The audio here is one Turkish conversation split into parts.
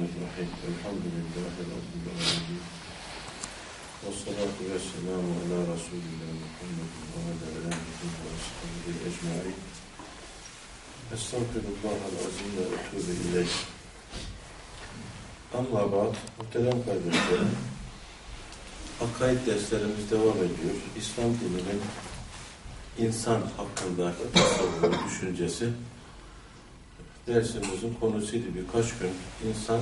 Bismillahirrahmanirrahim. Elhamdülillahi Rabbil alemin. Ve salatu ala Resulillah Muhammedin ve ala alihi ve ashabihi ecma'in. Estağfirullahal azim ve etûbü ileyh. Amma ba'd, muhterem kardeşlerim, akaid derslerimiz devam ediyor. İslam dininin insan hakkındaki tasavvuru, düşüncesi dersimizin konusuydu birkaç gün. İnsan,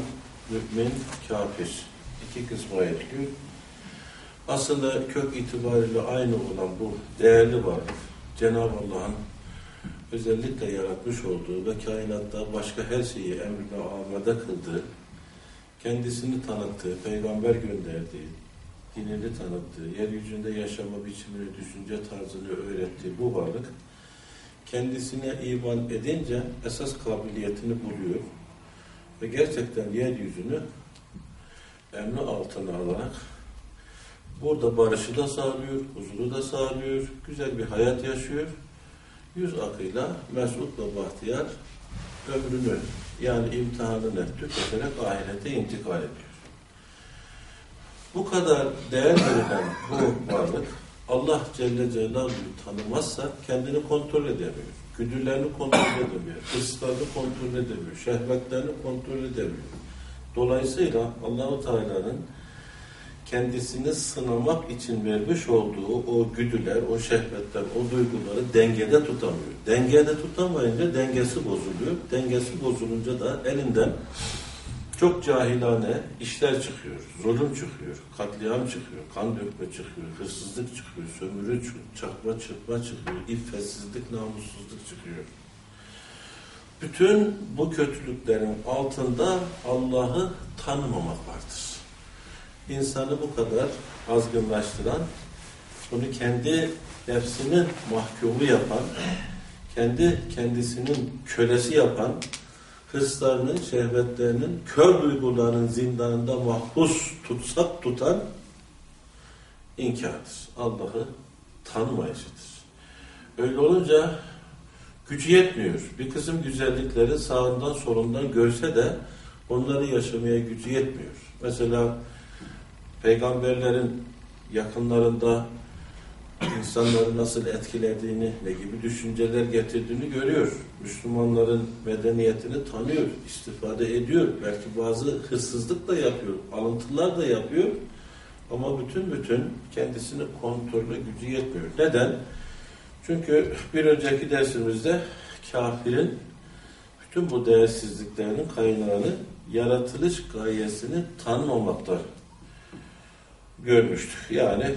mümin, kafir. iki kısma ayrılıyor. Aslında kök itibariyle aynı olan bu değerli varlık, Cenab-ı Allah'ın özellikle yaratmış olduğu ve kainatta başka her şeyi emrine amade kıldığı, kendisini tanıttığı, peygamber gönderdiği, dinini tanıttığı, yeryüzünde yaşama biçimini, düşünce tarzını öğrettiği bu varlık, kendisine iman edince esas kabiliyetini buluyor ve gerçekten yeryüzünü emri altına alarak burada barışı da sağlıyor, huzuru da sağlıyor, güzel bir hayat yaşıyor. Yüz akıyla mesut ve bahtiyar ömrünü yani imtihanını tüketerek ahirete intikal ediyor. Bu kadar değer verilen bu varlık Allah Celle Celaluhu'yu tanımazsa kendini kontrol edemiyor. Güdülerini kontrol edemiyor. Hırslarını kontrol edemiyor. Şehvetlerini kontrol edemiyor. Dolayısıyla Allahu Teala'nın kendisini sınamak için vermiş olduğu o güdüler, o şehvetler, o duyguları dengede tutamıyor. Dengede tutamayınca dengesi bozuluyor. Dengesi bozulunca da elinden çok cahilane işler çıkıyor, zulüm çıkıyor, katliam çıkıyor, kan dökme çıkıyor, hırsızlık çıkıyor, sömürü çıkıyor, çakma çırpma çıkıyor, iffetsizlik, namussuzluk çıkıyor. Bütün bu kötülüklerin altında Allah'ı tanımamak vardır. İnsanı bu kadar azgınlaştıran, bunu kendi nefsinin mahkumu yapan, kendi kendisinin kölesi yapan, hırslarının, şehvetlerinin, kör duygularının zindanında mahpus tutsak tutan inkardır. Allah'ı tanımayışıdır. Öyle olunca gücü yetmiyor. Bir kısım güzellikleri sağından solundan görse de onları yaşamaya gücü yetmiyor. Mesela peygamberlerin yakınlarında insanları nasıl etkilediğini, ne gibi düşünceler getirdiğini görüyor. Müslümanların medeniyetini tanıyor, istifade ediyor. Belki bazı hırsızlık da yapıyor, alıntılar da yapıyor. Ama bütün bütün kendisini kontrolü gücü yetmiyor. Neden? Çünkü bir önceki dersimizde kafirin bütün bu değersizliklerinin kaynağını yaratılış gayesini tanımamakta görmüştük. Yani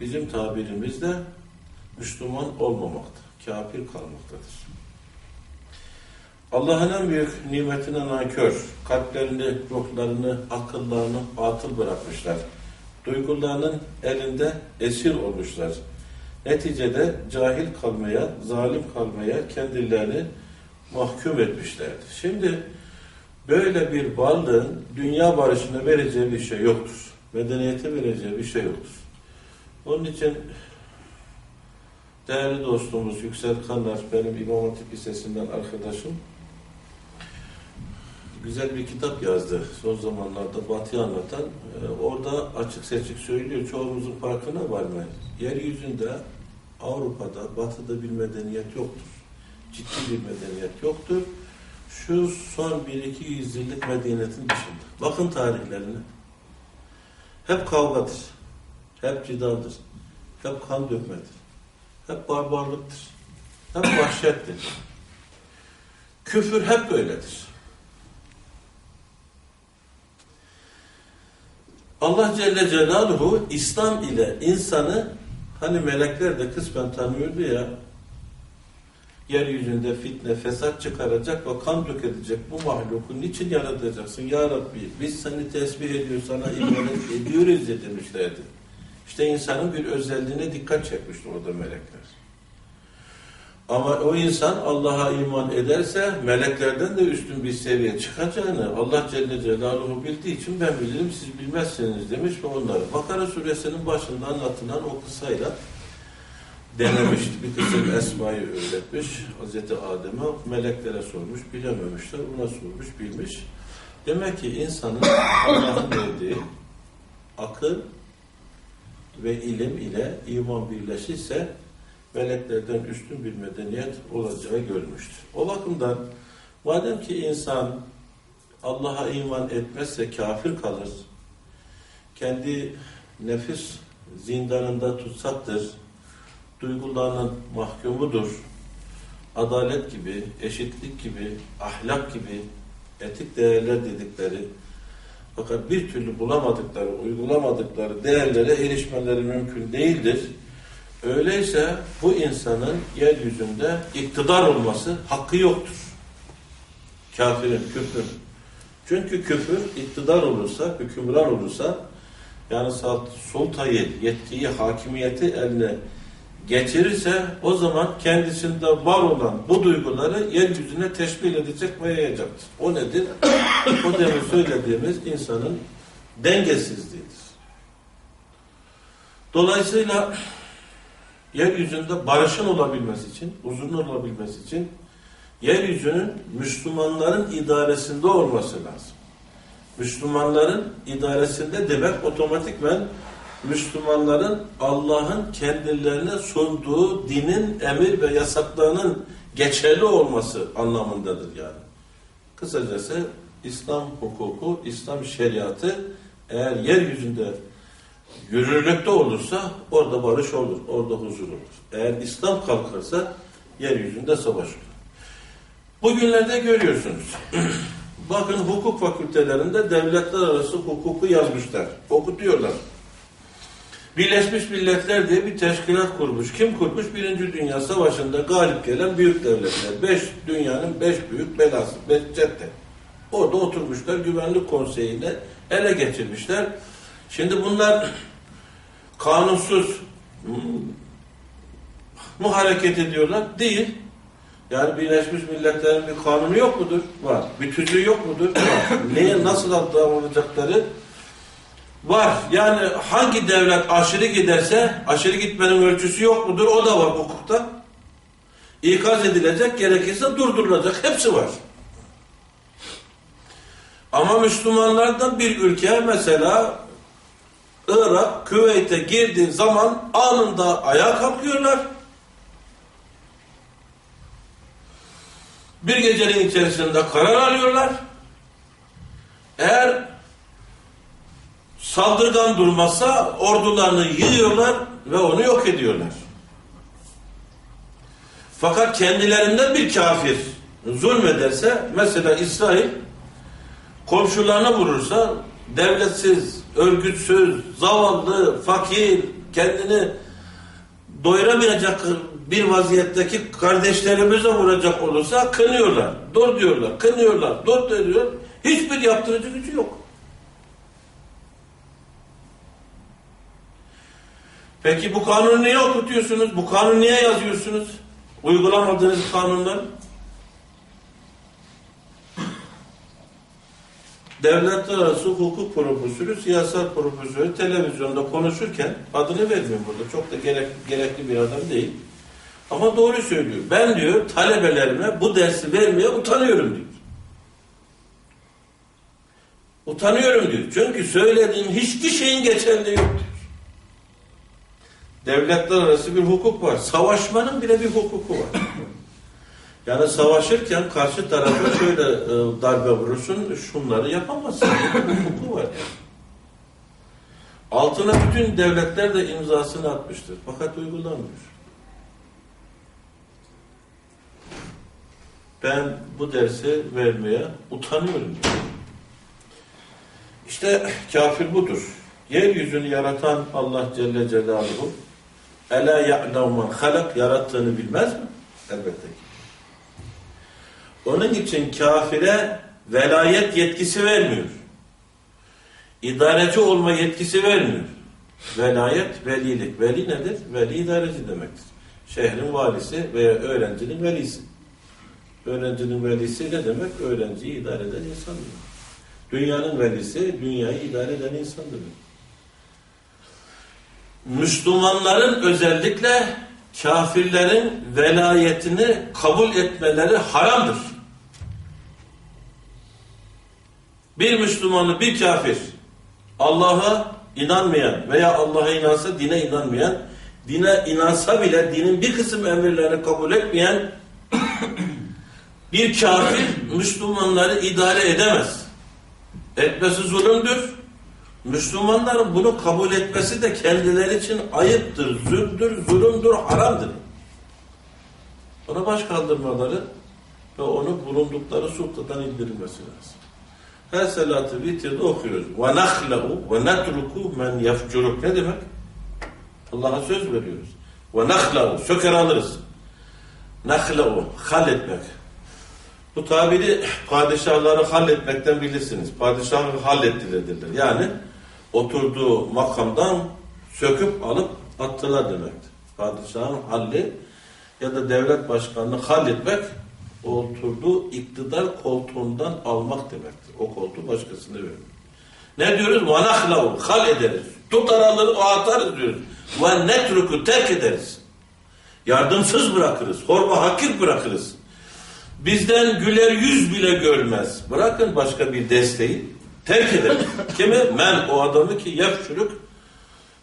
bizim tabirimizde Müslüman olmamakta, kafir kalmaktadır. Allah'ın en büyük nimetine nankör, kalplerini, ruhlarını, akıllarını atıl bırakmışlar. Duygularının elinde esir olmuşlar. Neticede cahil kalmaya, zalim kalmaya kendilerini mahkum etmişlerdi. Şimdi böyle bir varlığın dünya barışına vereceği bir şey yoktur. Medeniyete vereceği bir şey yoktur. Onun için değerli dostumuz Yüksel Kanlar, benim İmam Hatip Lisesi'nden arkadaşım, güzel bir kitap yazdı son zamanlarda Batı'yı anlatan. Ee, orada açık seçik söylüyor, çoğumuzun farkına varmayız. Yeryüzünde, Avrupa'da, Batı'da bir medeniyet yoktur. Ciddi bir medeniyet yoktur. Şu son bir iki yüzyıllık medeniyetin dışında. Bakın tarihlerine. Hep kavgadır. Hep cidaldır. Hep kan dökmedir. Hep barbarlıktır. Hep vahşettir. Küfür hep böyledir. Allah Celle Celaluhu İslam ile insanı hani melekler de kısmen tanıyordu ya yeryüzünde fitne, fesat çıkaracak ve kan dökecek bu mahluku niçin yaratacaksın ya Rabbi? Biz seni tesbih ediyor, sana iman ediyoruz demişlerdi. İşte insanın bir özelliğine dikkat çekmişti orada melekler. Ama o insan Allah'a iman ederse meleklerden de üstün bir seviye çıkacağını Allah Celle Celaluhu bildiği için ben bilirim siz bilmezsiniz demiş ve onları Bakara suresinin başında anlatılan o kısayla denemişti. Bir kısım Esma'yı öğretmiş. Hazreti Adem'e meleklere sormuş. Bilememişler. Ona sormuş. Bilmiş. Demek ki insanın Allah'ın verdiği akıl ve ilim ile iman birleşirse meleklerden üstün bir medeniyet olacağı görmüştür. O bakımdan madem ki insan Allah'a iman etmezse kafir kalır, kendi nefis zindanında tutsaktır, duygularının mahkumudur, adalet gibi, eşitlik gibi, ahlak gibi, etik değerler dedikleri fakat bir türlü bulamadıkları, uygulamadıkları değerlere erişmeleri mümkün değildir. Öyleyse bu insanın yeryüzünde iktidar olması hakkı yoktur. Kafirin, küfrün. Çünkü küfür iktidar olursa, hükümran olursa yani sultayı, yetkiyi, hakimiyeti eline getirirse o zaman kendisinde var olan bu duyguları yeryüzüne teşbih edecek ve yayacaktır. O nedir? o demin söylediğimiz insanın dengesizliğidir. Dolayısıyla yeryüzünde barışın olabilmesi için, huzurun olabilmesi için yeryüzünün Müslümanların idaresinde olması lazım. Müslümanların idaresinde demek otomatikmen Müslümanların Allah'ın kendilerine sunduğu dinin emir ve yasaklarının geçerli olması anlamındadır yani. Kısacası İslam hukuku, İslam şeriatı eğer yeryüzünde yürürlükte olursa orada barış olur, orada huzur olur. Eğer İslam kalkarsa yeryüzünde savaş olur. Bugünlerde görüyorsunuz. Bakın hukuk fakültelerinde devletler arası hukuku yazmışlar. Okutuyorlar. Birleşmiş Milletler diye bir teşkilat kurmuş. Kim kurmuş? Birinci Dünya Savaşı'nda galip gelen büyük devletler. Beş dünyanın beş büyük belası, beş cepte. Orada oturmuşlar, güvenlik konseyine ele geçirmişler. Şimdi bunlar kanunsuz mu hareket ediyorlar? Değil. Yani Birleşmiş Milletler'in bir kanunu yok mudur? Var. Bir tüzüğü yok mudur? Var. Neye nasıl davranacakları Var. Yani hangi devlet aşırı giderse aşırı gitmenin ölçüsü yok mudur? O da var hukukta. İkaz edilecek, gerekirse durdurulacak. Hepsi var. Ama Müslümanlardan bir ülke mesela Irak, Küveyt'e girdiği zaman anında ayağa kalkıyorlar. Bir gecenin içerisinde karar alıyorlar. Eğer saldırgan durmazsa ordularını yığıyorlar ve onu yok ediyorlar. Fakat kendilerinden bir kafir zulmederse mesela İsrail komşularına vurursa devletsiz, örgütsüz, zavallı, fakir, kendini doyuramayacak bir vaziyetteki kardeşlerimize vuracak olursa kınıyorlar, dur diyorlar, kınıyorlar, dur diyor. Hiçbir yaptırıcı gücü yok. Peki bu kanunu niye okutuyorsunuz? Bu kanunu niye yazıyorsunuz? Uygulamadığınız kanunlar. Devletler arası hukuk profesörü, siyasal profesörü televizyonda konuşurken adını vermiyorum burada. Çok da gerek, gerekli bir adam değil. Ama doğru söylüyor. Ben diyor talebelerime bu dersi vermeye utanıyorum diyor. Utanıyorum diyor. Çünkü söylediğim hiçbir şeyin geçerli yok. Devletler arası bir hukuk var. Savaşmanın bile bir hukuku var. Yani savaşırken karşı tarafa şöyle e, darbe vurursun, şunları yapamazsın. Bir hukuku var. Altına bütün devletler de imzasını atmıştır. Fakat uygulanmıyor. Ben bu dersi vermeye utanıyorum. İşte kafir budur. Yeryüzünü yaratan Allah Celle Celaluhu Ela ya'lemu men halak yarattığını bilmez mi? Elbette ki. Onun için kafire velayet yetkisi vermiyor. İdareci olma yetkisi vermiyor. Velayet, velilik. Veli nedir? Veli idareci demektir. Şehrin valisi veya öğrencinin velisi. Öğrencinin velisi ne demek? Öğrenciyi idare eden insan demek. Dünyanın velisi, dünyayı idare eden insan demek. Müslümanların özellikle kafirlerin velayetini kabul etmeleri haramdır. Bir Müslümanı bir kafir Allah'a inanmayan veya Allah'a inansa dine inanmayan, dine inansa bile dinin bir kısım emirlerini kabul etmeyen bir kafir Müslümanları idare edemez. Etmesi zulümdür. Müslümanların bunu kabul etmesi de kendileri için ayıptır, zulümdür, zulümdür, haramdır. Ona baş kaldırmaları ve onu bulundukları sultadan indirilmesi lazım. Her salatı vitirde okuyoruz. Ve netruku men yefcuruk. Ne demek? Allah'a söz veriyoruz. Ve nahle'u söker alırız. Nahle'u halletmek. Bu tabiri padişahları halletmekten bilirsiniz. Padişahı hallettiler. Yani oturduğu makamdan söküp alıp attılar demektir. Padişahın halli ya da devlet başkanını halletmek oturduğu iktidar koltuğundan almak demektir. O koltuğu başkasına veriyor. Ne diyoruz? Vanahlavun. Hal ederiz. Tutar alır o atarız diyoruz. Ve netruku terk ederiz. Yardımsız bırakırız. Horma hakir bırakırız. Bizden güler yüz bile görmez. Bırakın başka bir desteği. Terk ederiz. Kimi? Men o adamı ki yefşürük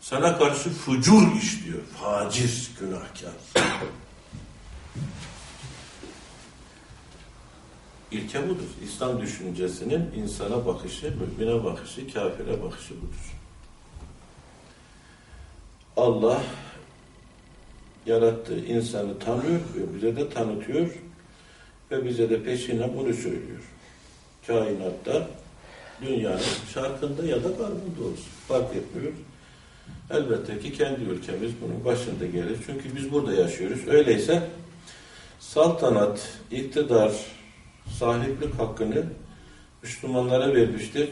sana karşı fucur işliyor. Facir, günahkar. İlke budur. İslam düşüncesinin insana bakışı, mümine bakışı, kafire bakışı budur. Allah yarattığı insanı tanıyor ve bize de tanıtıyor ve bize de peşine bunu söylüyor. Kainatta dünyanın şarkında ya da garbında olsun. Fark etmiyor. Elbette ki kendi ülkemiz bunun başında gelir. Çünkü biz burada yaşıyoruz. Öyleyse saltanat, iktidar, sahiplik hakkını Müslümanlara vermiştir.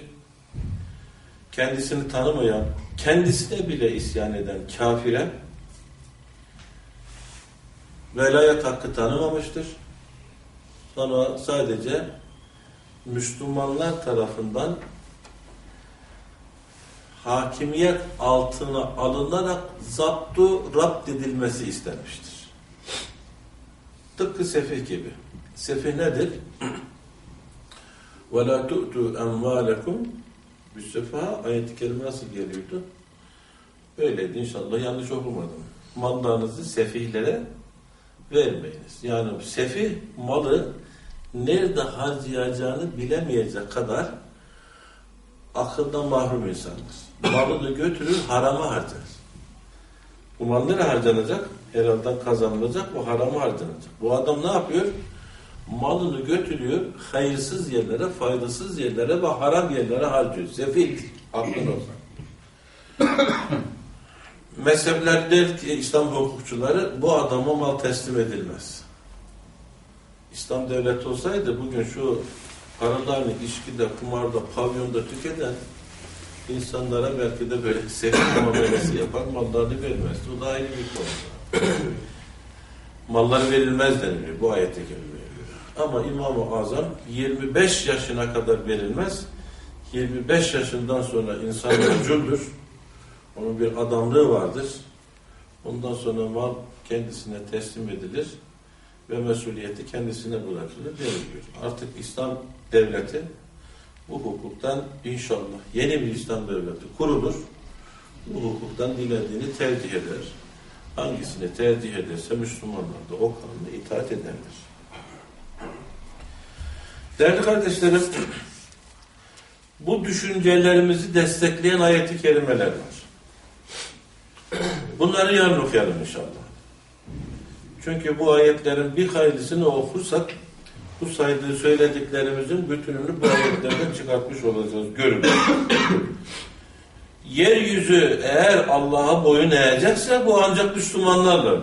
Kendisini tanımayan, kendisine bile isyan eden kafire velayet hakkı tanımamıştır. Sonra sadece Müslümanlar tarafından hakimiyet altına alınarak zaptu rapt edilmesi istenmiştir. Tıpkı sefih gibi. Sefih nedir? وَلَا تُؤْتُوا اَمْوَالَكُمْ Müstefa ayet-i kerime nasıl geliyordu? Öyleydi inşallah yanlış okumadım. Mallarınızı sefihlere vermeyiniz. Yani sefih malı nerede harcayacağını bilemeyecek kadar akıldan mahrum insandır. Malını götürür harama harcar. Bu mal nereye harcanacak? Herhalde kazanılacak, bu harama harcanacak. Bu adam ne yapıyor? Malını götürüyor, hayırsız yerlere, faydasız yerlere ve haram yerlere harcıyor. Sefil, aklın olsun. Mezhepler der ki, İslam hukukçuları, bu adama mal teslim edilmez. İslam devleti olsaydı bugün şu paralarını içkide, kumarda, pavyonda tüketen insanlara belki de böyle sefil muamelesi yapar, mallarını vermezdi. O da ayrı bir konu. Mallar verilmez deniliyor bu ayete kerimeye göre. Ama İmam-ı Azam 25 yaşına kadar verilmez. 25 yaşından sonra insan öcüldür. Onun bir adamlığı vardır. Ondan sonra mal kendisine teslim edilir ve mesuliyeti kendisine bırakılır deniliyor. Artık İslam devleti bu hukuktan inşallah yeni bir İslam devleti kurulur. Bu hukuktan dilediğini tercih eder. Hangisini tercih ederse Müslümanlar da o kanuna itaat ederler. Değerli kardeşlerim, bu düşüncelerimizi destekleyen ayeti kerimeler var. Bunları yarın okuyalım inşallah. Çünkü bu ayetlerin bir hayırlısını okursak bu saydığı söylediklerimizin bütününü bu ayetlerden çıkartmış olacağız. Görün. Yeryüzü eğer Allah'a boyun eğecekse bu ancak Müslümanlarla.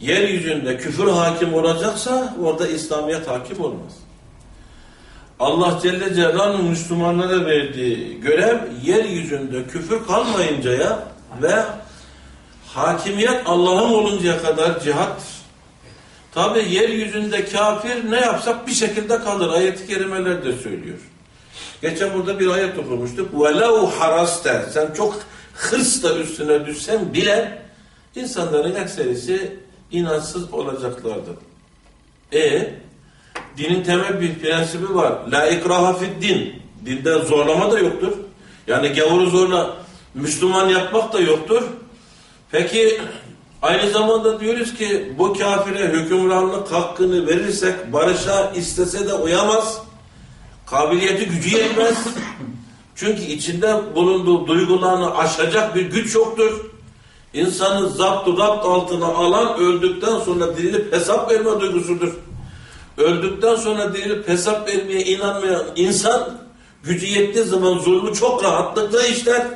Yeryüzünde küfür hakim olacaksa orada İslamiyet hakim olmaz. Allah Celle Celaluhu'nun Müslümanlara verdiği görev yeryüzünde küfür kalmayıncaya ve hakimiyet Allah'ın oluncaya kadar cihattır. Tabi yeryüzünde kafir ne yapsak bir şekilde kalır. Ayet-i kerimeler de söylüyor. Geçen burada bir ayet okumuştuk. وَلَوْ haraste Sen çok hırsla üstüne düşsen bile insanların ekserisi inançsız olacaklardı. E Dinin temel bir prensibi var. La ikraha fid din. Dinde zorlama da yoktur. Yani gavuru zorla Müslüman yapmak da yoktur. Peki aynı zamanda diyoruz ki bu kafire hükümranlık hakkını verirsek barışa istese de uyamaz. Kabiliyeti gücü yetmez. Çünkü içinde bulunduğu duygularını aşacak bir güç yoktur. İnsanı zapt rapt altına alan öldükten sonra dirilip hesap verme duygusudur. Öldükten sonra dirilip hesap vermeye inanmayan insan gücü yettiği zaman zulmü çok rahatlıkla işler.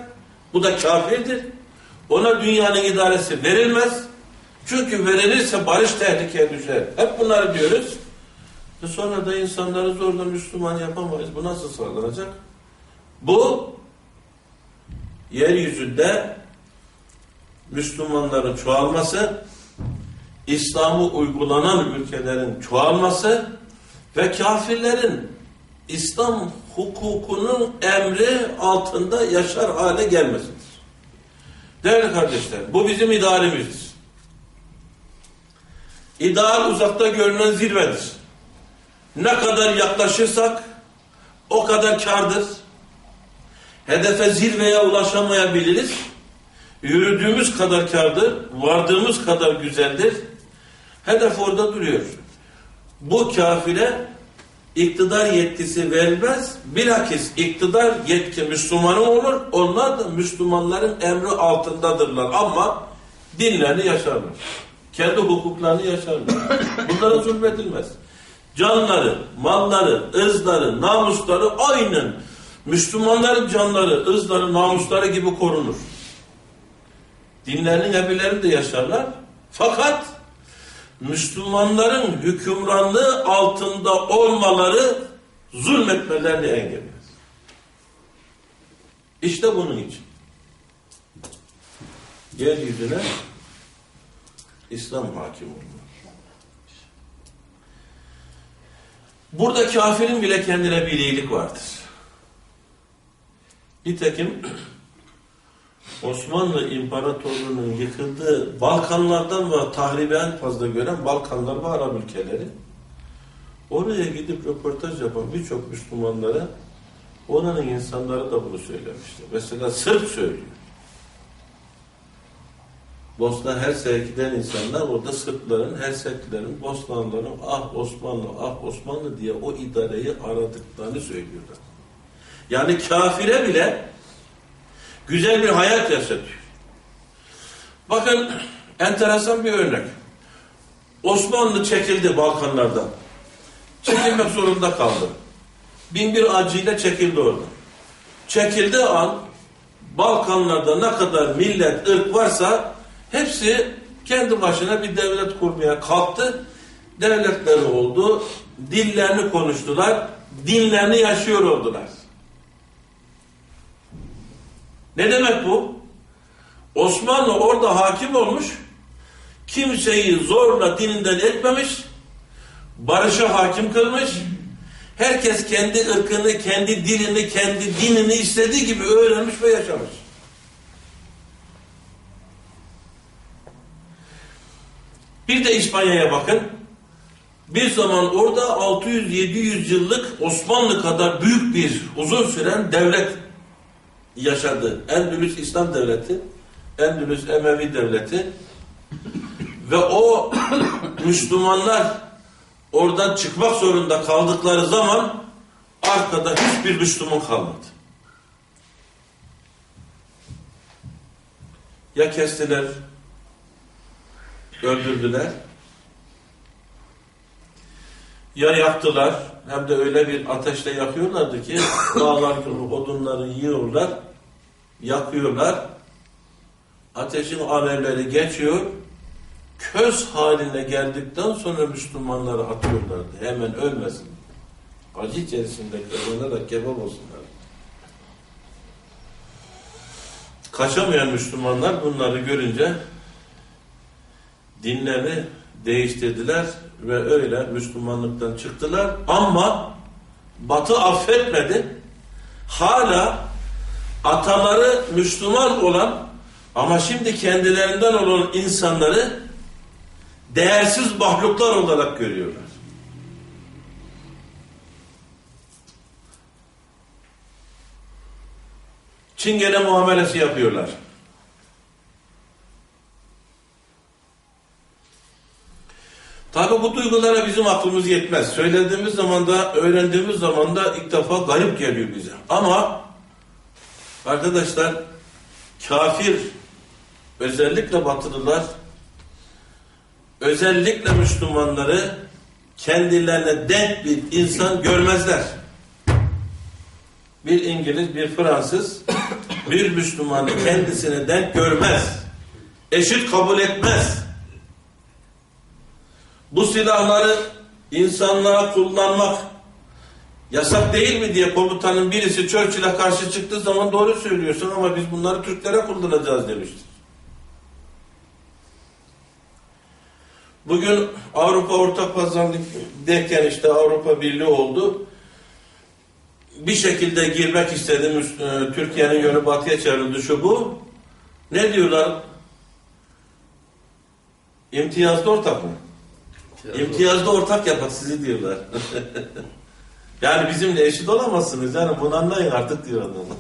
Bu da kafirdir. Ona dünyanın idaresi verilmez. Çünkü verilirse barış tehlikeye düşer. Hep bunları diyoruz. Ve sonra da insanları zorla Müslüman yapamayız. Bu nasıl sağlanacak? Bu yeryüzünde Müslümanların çoğalması, İslam'ı uygulanan ülkelerin çoğalması ve kafirlerin İslam hukukunun emri altında yaşar hale gelmesidir. Değerli kardeşler, bu bizim idealimizdir. İdeal uzakta görünen zirvedir. Ne kadar yaklaşırsak o kadar kardır. Hedefe zirveye ulaşamayabiliriz. Yürüdüğümüz kadar kardır, vardığımız kadar güzeldir. Hedef orada duruyor. Bu kafire iktidar yetkisi vermez. Bilakis iktidar yetki Müslümanın olur. Onlar da Müslümanların emri altındadırlar. Ama dinlerini yaşarlar. Kendi hukuklarını yaşarlar. Bunlara zulmedilmez. Canları, malları, ızları, namusları aynen Müslümanların canları, ızları, namusları gibi korunur. Dinlerinin emirlerini de yaşarlar. Fakat Müslümanların hükümranlığı altında olmaları zulmetmelerini engeller. İşte bunun için. Yeryüzüne İslam hakim olmalı. Burada kafirin bile kendine bir iyilik vardır. Nitekim Osmanlı İmparatorluğu'nun yıkıldığı Balkanlardan ve tahribi en fazla gören Balkanlar ve Arap ülkeleri. Oraya gidip röportaj yapan birçok Müslümanlara oranın insanları da bunu söylemiştir. Mesela Sırp söylüyor. Bosna Hersek'e giden insanlar orada Sırpların, Herseklilerin, Bosnalıların ah Osmanlı, ah Osmanlı diye o idareyi aradıklarını söylüyorlar. Yani kafire bile güzel bir hayat yaşatıyor. Bakın enteresan bir örnek. Osmanlı çekildi Balkanlardan. Çekilmek zorunda kaldı. Bin bir acıyla çekildi orada. Çekildiği an Balkanlarda ne kadar millet, ırk varsa hepsi kendi başına bir devlet kurmaya kalktı. Devletleri oldu. Dillerini konuştular. Dinlerini yaşıyor oldular. Ne demek bu? Osmanlı orada hakim olmuş, kimseyi zorla dininden etmemiş, barışa hakim kılmış, herkes kendi ırkını, kendi dilini, kendi dinini istediği gibi öğrenmiş ve yaşamış. Bir de İspanya'ya bakın. Bir zaman orada 600-700 yıllık Osmanlı kadar büyük bir uzun süren devlet yaşadı. Endülüs İslam Devleti, Endülüs Emevi Devleti ve o Müslümanlar oradan çıkmak zorunda kaldıkları zaman arkada hiçbir Müslüman kalmadı. Ya kestiler, öldürdüler, ya yaktılar, hem de öyle bir ateşle yakıyorlardı ki dağlar gibi odunları yiyorlar, yakıyorlar. Ateşin alevleri geçiyor. Köz haline geldikten sonra Müslümanları atıyorlardı. Hemen ölmesin. Acı içerisinde da kebap olsunlar. Kaçamayan Müslümanlar bunları görünce dinlerini değiştirdiler ve öyle Müslümanlıktan çıktılar. Ama Batı affetmedi. Hala ataları Müslüman olan ama şimdi kendilerinden olan insanları değersiz mahluklar olarak görüyorlar. Çingene muamelesi yapıyorlar. Tabi bu duygulara bizim aklımız yetmez. Söylediğimiz zaman da, öğrendiğimiz zaman da ilk defa garip geliyor bize. Ama arkadaşlar kafir, özellikle batılılar, özellikle Müslümanları kendilerine denk bir insan görmezler. Bir İngiliz, bir Fransız, bir Müslümanı kendisine denk görmez. Eşit kabul etmez. Bu silahları insanlığa kullanmak yasak değil mi diye komutanın birisi Churchill'e karşı çıktığı zaman doğru söylüyorsun ama biz bunları Türklere kullanacağız demiştir. Bugün Avrupa Ortak Pazarlık derken işte Avrupa Birliği oldu. Bir şekilde girmek istedim. Üst- Türkiye'nin yönü batıya çevrildi şu bu. Ne diyorlar? İmtiyazlı ortak mı? İmtiyazlı ortak yapak sizi diyorlar. yani bizimle eşit olamazsınız. Yani bunu anlayın artık diyor adamlar.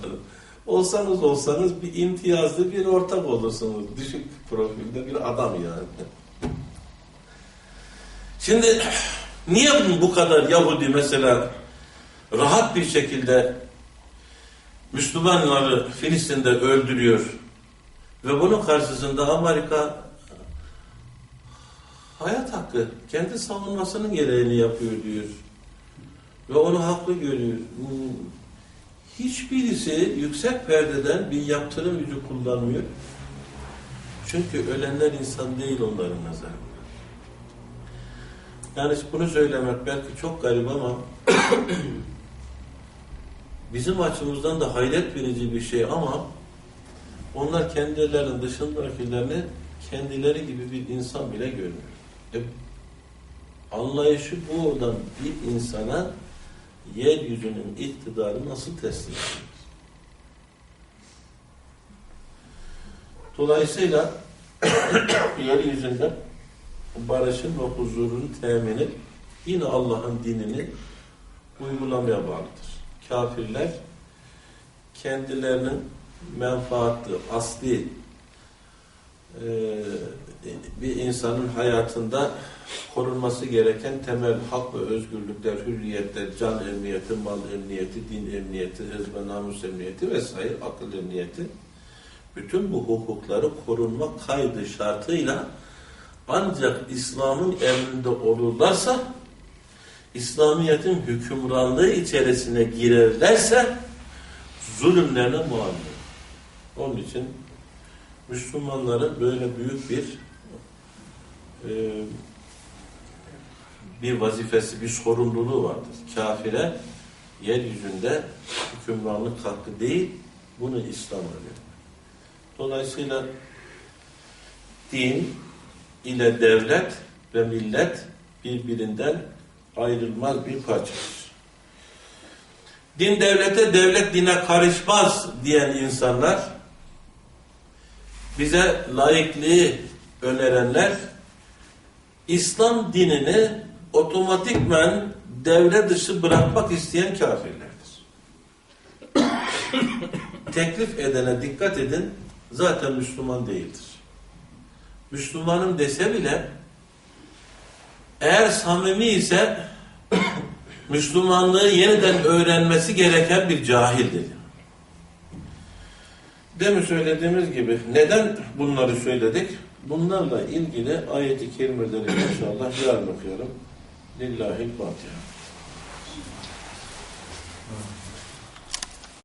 Olsanız olsanız bir imtiyazlı bir ortak olursunuz. Düşük profilde bir adam yani. Şimdi niye bu kadar Yahudi mesela rahat bir şekilde Müslümanları Filistin'de öldürüyor ve bunun karşısında Amerika hayat hakkı, kendi savunmasının gereğini yapıyor diyor. Ve onu haklı görüyor. Hmm. Hiçbirisi yüksek perdeden bir yaptırım gücü kullanmıyor. Çünkü ölenler insan değil onların nazarında. Yani bunu söylemek belki çok garip ama bizim açımızdan da hayret verici bir şey ama onlar kendilerinin dışındakilerini kendileri gibi bir insan bile görmüyor. E, anlayışı bu olan bir insana yeryüzünün iktidarı nasıl teslim edilir? Dolayısıyla yeryüzünde barışın ve huzurun temini yine Allah'ın dinini uygulamaya bağlıdır. Kafirler kendilerinin menfaatli, asli e, bir insanın hayatında korunması gereken temel hak ve özgürlükler, hürriyetler, can emniyeti, mal emniyeti, din emniyeti, hız ve namus emniyeti vesaire, akıl emniyeti bütün bu hukukları korunma kaydı şartıyla ancak İslam'ın emrinde olurlarsa İslamiyet'in hükümranlığı içerisine girerlerse zulümlerine muamele. Onun için Müslümanların böyle büyük bir bir vazifesi, bir sorumluluğu vardır. Kafire yeryüzünde hükümranlık hakkı değil, bunu İslam öğretiyor. Dolayısıyla din ile devlet ve millet birbirinden ayrılmaz bir parçadır. Din devlete, devlet dine karışmaz diyen insanlar bize laikliği önerenler İslam dinini otomatikmen devre dışı bırakmak isteyen kafirlerdir. Teklif edene dikkat edin zaten Müslüman değildir. Müslümanım dese bile eğer samimi ise Müslümanlığı yeniden öğrenmesi gereken bir cahildir. Demin söylediğimiz gibi neden bunları söyledik? Bunlarla ilgili ayet-i kerimeleri inşallah yarın okuyorum. Lillahi'l-Fatiha.